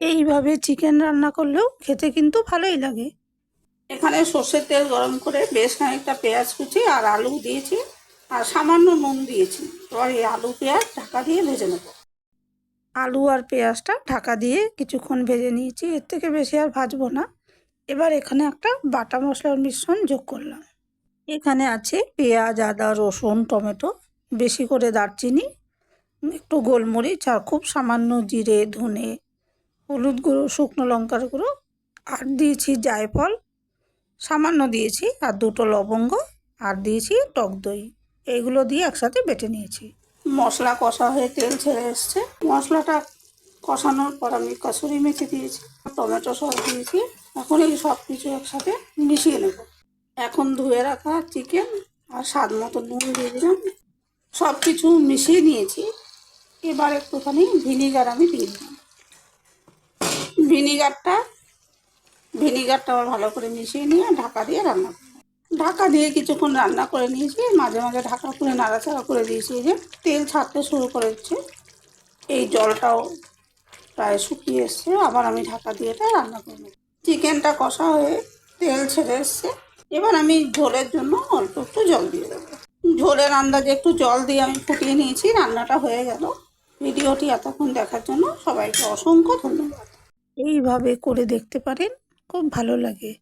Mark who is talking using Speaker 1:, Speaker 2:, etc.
Speaker 1: এইভাবে চিকেন রান্না করলেও খেতে কিন্তু ভালোই লাগে। এখানে সর্ষের তেল গরম করে বেশ খানিকটা পেঁয়াজ কুচি আর আলু দিয়েছি আর সামান্য নুন দিয়েছি। এবার এই আলু পেঁয়াজ ঢাকা দিয়ে ভেজে নেব। আলু আর পেঁয়াজটা ঢাকা দিয়ে কিছুক্ষণ ভেজে নিয়েছি এর থেকে বেশি আর ভাজবো না। এবার এখানে একটা বাটা মশলার মিশ্রণ যোগ করলাম। এখানে আছে পেঁয়াজ আদা রসুন টমেটো বেশি করে দারচিনি একটু গোলমরিচ আর খুব সামান্য জিরে ধনে হলুদ গুঁড়ো, শুকনো লঙ্কার গুঁড়ো, আর দিয়েছি জায়ফল। সামান্য দিয়েছি, আর দুটো লবঙ্গ, আর দিয়েছি টক দই। এইগুলো দিয়ে একসাথে বেটে নিয়েছি। মশলা কষা হয়ে তেল ছেড়ে এসছে। মশলাটা কষানোর পর আমি কসুরি মেথি দিয়েছি, টমেটো সস দিয়েছি। এখন এই সব কিছু একসাথে মিশিয়ে নেব। এখন ধুয়ে রাখা চিকেন আর স্বাদ মতো নুন দিয়ে দিলাম। সব কিছু মিশিয়ে নিয়েছি। এবার একটুখানি ভিনিগার আমি দিয়ে দিলাম। ভিনিগারটা ভিনিগারটা আবার ভালো করে মিশিয়ে নিয়ে ঢাকা দিয়ে রান্না ঢাকা দিয়ে কিছুক্ষণ রান্না করে নিয়েছি, মাঝে মাঝে ঢাকা করে নাড়াচাড়া করে দিয়েছি যে তেল ছাড়তে শুরু করেছে। এই জলটাও প্রায় শুকিয়ে এসছে, আবার আমি ঢাকা দিয়ে এটা রান্না করব চিকেনটা কষা হয়ে তেল ছেড়ে এসছে। এবার আমি ঝোলের জন্য অল্প একটু জল দিয়ে দেবো। ঝোলের আন্দাজে একটু জল দিয়ে আমি ফুটিয়ে নিয়েছি, রান্নাটা হয়ে গেল। ভিডিওটি এতক্ষণ দেখার জন্য সবাইকে অসংখ্য ধন্যবাদ। এইভাবে করে দেখতে পারেন খুব ভালো লাগে।